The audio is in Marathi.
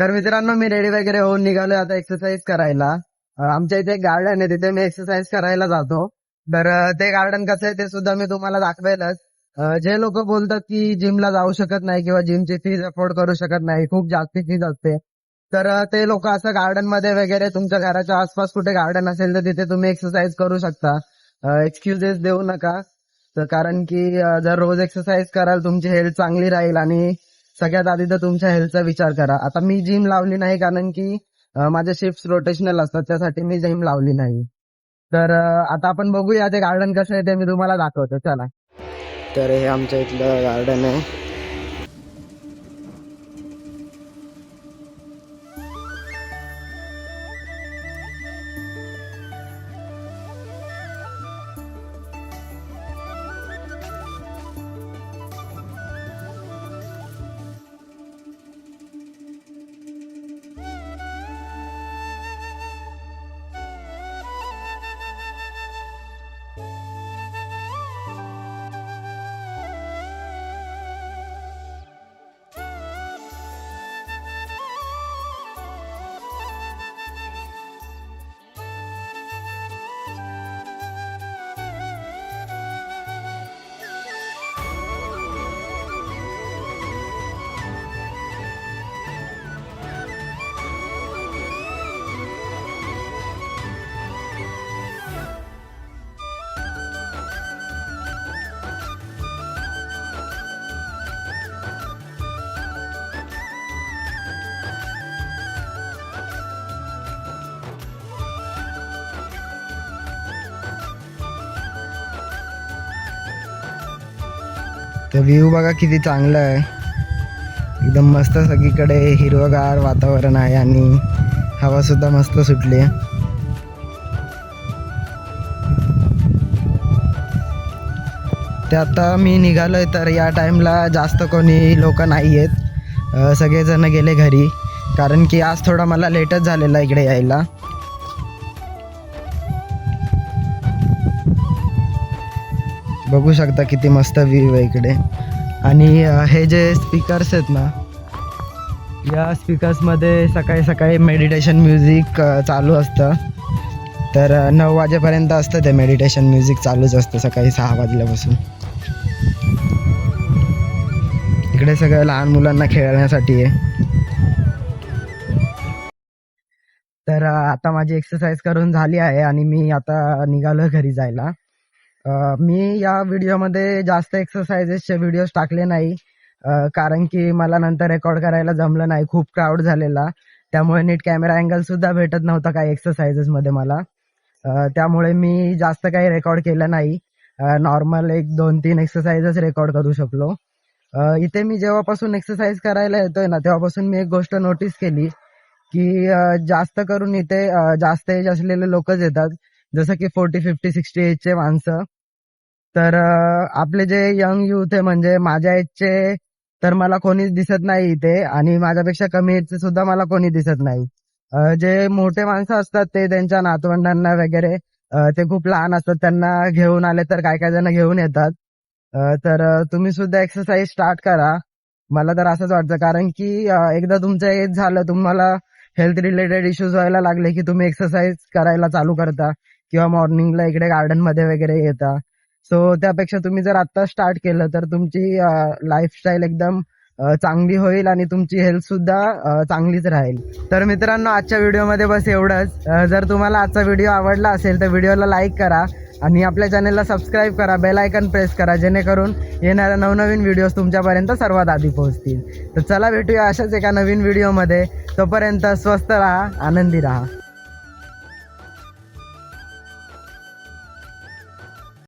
तर मित्रांनो मी रेडी वगैरे होऊन निघालोय आता एक्सरसाइज करायला. आमच्या इथे एक गार्डन आहे तिथे मी एक्सरसाइज करायला जातो. तर ते गार्डन कसं आहे ते सुद्धा मी तुम्हाला दाखवेलच. जे लोक बोलतात की जिमला जाऊ शकत नाही किंवा जिमची फीज अफोर्ड करू शकत नाही खूप जास्त फीज असते. तर ते लोक असं गार्डनमध्ये वगैरे तुमच्या घराच्या आसपास कुठे गार्डन असेल तर तिथे तुम्ही एक्सरसाइज करू शकता. एक्सक्युजेस देऊ नका. तर कारण की जर रोज एक्सरसाइज कराल तुमची हेल्थ चांगली राहील आणि सगळ्यात आधी तर तुमच्या हेल्थचा विचार करा. आता मी जिम लावली नाही कारण की माझे शिफ्ट रोटेशनल असतात त्यासाठी मी जिम लावली नाही. तर आता आपण बघूया ते गार्डन कसं आहे ते मी तुम्हाला दाखवतो. चला. तर हे आमच्या इथलं गार्डन आहे. तर व्ह्यू बघा किती चांगला आहे. एकदम मस्त सगळीकडे हिरवगार वातावरण आहे आणि हवा सुद्धा मस्त सुटली आहे. ते आता मी निघालो आहे तर या टाईमला जास्त कोणी लोक नाही आहेत. सगळेजण गेले घरी. कारण की आज थोडा मला लेटच झालेला इकडे यायला. बघू शकता किती मस्त व्ह्यू आहे इकडे. आणि हे जे स्पीकर्स आहेत ना या स्पीकर्समध्ये सकाळी सकाळी मेडिटेशन म्युझिक चालू असतं. तर नऊ वाजेपर्यंत असतं ते मेडिटेशन म्युझिक चालूच असतं सकाळी सहा वाजल्यापासून. इकडे सगळं लहान मुलांना खेळण्यासाठी आहे. तर आता माझी एक्सरसाइज करून झाली आहे आणि मी आता निघालो घरी जायला. मी या व्हिडिओमध्ये जास्त एक्सरसाइजेसचे व्हिडिओज टाकले नाही. कारण की मला नंतर रेकॉर्ड करायला जमलं नाही. खूप क्राऊड झालेला. त्यामुळे नीट कॅमेरा अँगल सुद्धा भेटत नव्हता काही एक्सरसाइजेस मध्ये मला. त्यामुळे मी जास्त काही रेकॉर्ड केलं नाही. नॉर्मल एक दोन तीन एक्सरसाइजेस रेकॉर्ड करू शकलो. इथे मी जेव्हापासून एक्सरसाइज करायला येतोय ना तेव्हापासून मी एक गोष्ट नोटीस केली की जास्त करून इथे जास्त एज असलेले लोकच येतात. जसं की फोर्टी फिफ्टी सिक्स्टी एजचे माणसं. तर आपले जे यंग युथ आहे म्हणजे माझ्या एजचे तर मला कोणीच दिसत नाही इथे. आणि माझ्यापेक्षा कमी एजचे सुद्धा मला कोणी दिसत नाही. जे मोठे माणसं असतात ते त्यांच्या नातवंडांना वगैरे ते खूप लहान असतात त्यांना घेऊन आले तर काय काय जण घेऊन येतात. तर तुम्ही सुद्धा एक्सरसाइज स्टार्ट करा. मला तर असंच वाटतं कारण की एकदा तुमचं एज झालं तुम्हाला हेल्थ रिलेटेड इश्यूज व्हायला लागले की तुम्ही एक्सरसाइज करायला चालू करता. किंवा मॉर्निंगला इकडे गार्डनमध्ये वगैरे येता. सो त्यापेक्षा तुम्ही जर आता स्टार्ट केलं तर तुमची लाईफस्टाईल एकदम चांगली होईल आणि तुमची हेल्थ सुद्धा चांगलीच राहील. तर मित्रांनो आजच्या व्हिडिओमध्ये बस एवढंच. जर तुम्हाला आजचा व्हिडिओ आवडला असेल तर व्हिडिओला लाईक करा आणि आपल्या चॅनलला सबस्क्राईब करा. बेल आयकन प्रेस करा जेणेकरून येणाऱ्या नवनवीन व्हिडिओज तुमच्यापर्यंत सर्वात आधी पोहोचतील. तर चला भेटूया अशाच एका नवीन व्हिडिओमध्ये तोपर्यंत स्वस्त राहा आनंदी राहा.